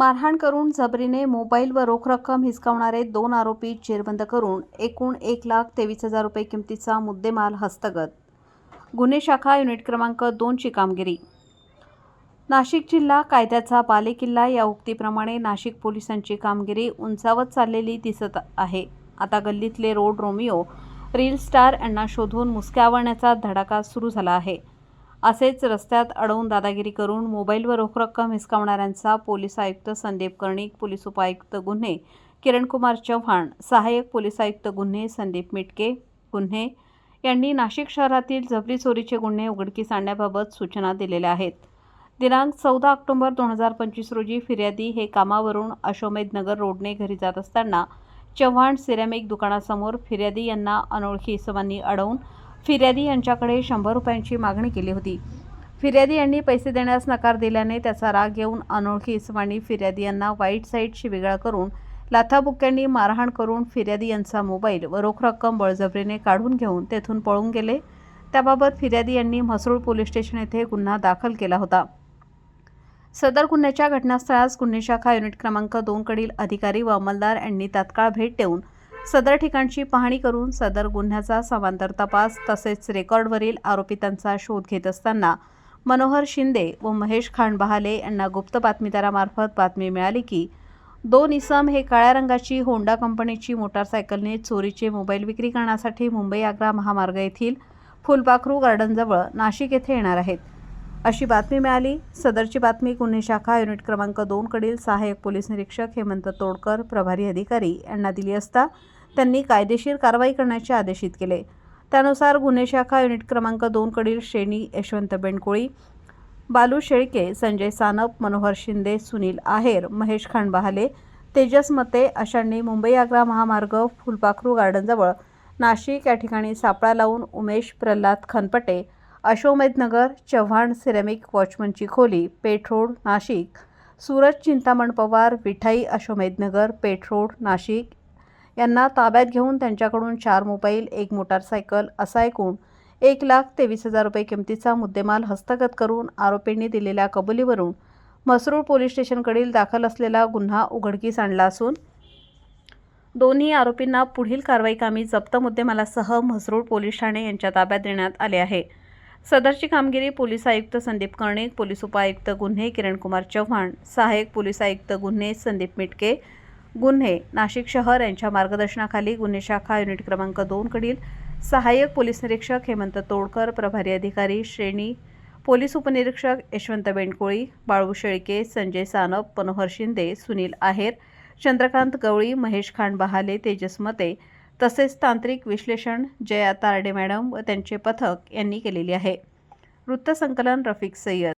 मारहाण करून जबरीने मोबाईल व रोख रक्कम हिसकावणारे दोन आरोपी जेरबंद करून एकूण एक लाख तेवीस हजार रुपये किमतीचा मुद्देमाल हस्तगत. गुन्हे शाखा युनिट क्रमांक दोनची कामगिरी. नाशिक जिल्हा कायद्याचा बालेकिल्ला या उक्तीप्रमाणे नाशिक पोलिसांची कामगिरी उंचावत चाललेली दिसत आहे. आता गल्लीतले रोड रोमिओ रील स्टार यांना शोधून मुसक्यावण्याचा धडाका सुरू झाला आहे. असेच रस्त्यात अडवून दादागिरी करून मोबाईलवर रोख रक्कम हिसकावणाऱ्यांचा पोलीस आयुक्त संदीप कर्णिक पोलीस उपायुक्त गुन्हे किरणकुमार चव्हाण सहाय्यक पोलीस आयुक्त गुन्हे संदीप मिटके गुन्हे यांनी नाशिक शहरातील जबरी चोरीचे गुन्हे उघडकीस आणण्याबाबत सूचना दिलेल्या आहेत. दिनांक चौदा ऑक्टोबर दोन हजार पंचवीस रोजी फिर्यादी हे कामावरून अशोमेध नगर रोडने घरी जात असताना चव्हाण सिरॅमिक दुकानासमोर फिर्यादी यांना अनोळखी इसमांनी अडवून फिर्यादी यांच्याकडे शंभर रुपयांची मागणी केली होती. फिर्यादी यांनी पैसे देण्यास नकार दिल्याने त्याचा राग येऊन अनोळखी इसमांनी फिर्यादी यांना वाईट साईडशी वेगळा करून लाथाबुक्क्यांनी मारहाण करून फिर्यादी यांचा मोबाईल व रोख रक्कम बळजबरीने काढून घेऊन तेथून पळून गेले. त्याबाबत फिर्यादी यांनी म्हसरूळ पोलीस स्टेशन येथे गुन्हा दाखल केला होता. सदर गुन्ह्याच्या घटनास्थळास गुन्हे शाखा युनिट क्रमांक दोनकडील अधिकारी व अंमलदार यांनी तात्काळ भेट देऊन सदर ठिकाणची पाहणी करून सदर गुन्ह्याचा समांतर तपास तसेच रेकॉर्डवरील आरोपितांचा शोध घेत असताना मनोहर शिंदे व महेश खान बहाले यांना गुप्त बातमीदारामार्फत बातमी मिळाली की दोन इसम हे काळ्या रंगाची होंडा कंपनीची मोटारसायकलने चोरीचे मोबाईल विक्री करण्यासाठी मुंबई आग्रा महामार्ग येथील फुलपाखरू गार्डनजवळ नाशिक येथे येणार आहेत. अशी बातमी मिळाली. सदरची बातमी गुन्हे शाखा युनिट क्रमांक दोनकडील सहाय्यक पोलीस निरीक्षक हेमंत तोडकर प्रभारी अधिकारी यांना दिली असता त्यांनी कायदेशीर कारवाई करण्याचे आदेशित केले. त्यानुसार गुन्हे शाखा युनिट क्रमांक दोनकडील श्रेणी यशवंत बेंडकोळी बालू शेळके संजय सानप मनोहर शिंदे सुनील आहेर महेश खांडबहाले तेजस मते अशांनी मुंबई आग्रा महामार्ग फुलपाखरू गार्डनजवळ नाशिक या ठिकाणी सापळा लावून उमेश प्रल्हाद खनपटे अशोमेधनगर चव्हाण सिरेमिक वॉचमनची खोली पेठ रोड नाशिक. सूरज चिंतामण पवार विठाई अशोमेधनगर पेठ रोड नाशिक. यांना ताब्यात घेऊन त्यांच्याकडून चार मोबाईल एक मोटारसायकल असा एकूण एक लाख तेवीस हजार रुपये किमतीचा मुद्देमाल हस्तगत करून आरोपींनी दिलेल्या कबुलीवरून म्हसरूळ पोलीस स्टेशनकडील दाखल असलेला गुन्हा उघडकीस आणला असून दोन्ही आरोपींना पुढील कारवाई कामी जप्त मुद्देमालासह म्हसरूळ पोलीस ठाणे यांच्या ताब्यात देण्यात आले आहे. सदरची कामगिरी पोलीस आयुक्त संदीप कर्णिक पोलीस उपायुक्त गुन्हे किरणकुमार चव्हाण सहाय्यक पोलीस आयुक्त गुन्हे संदीप मिटके गुन्हे नाशिक शहर यांच्या मार्गदर्शनाखाली गुन्हे शाखा युनिट क्रमांक दोनकडील सहाय्यक पोलीस निरीक्षक हेमंत तोडकर प्रभारी अधिकारी श्रेणी पोलीस उपनिरीक्षक यशवंत बेंडकोळी बाळू शेळके संजय सानप मनोहर शिंदे सुनील आहेर चंद्रकांत गवळी महेश खांड बहाले तेजस मते तसेच तांत्रिक विश्लेषण जया तारडे मॅडम व त्यांचे पथक यांनी केलेली आहे. वृत्तसंकलन रफिक सय्यद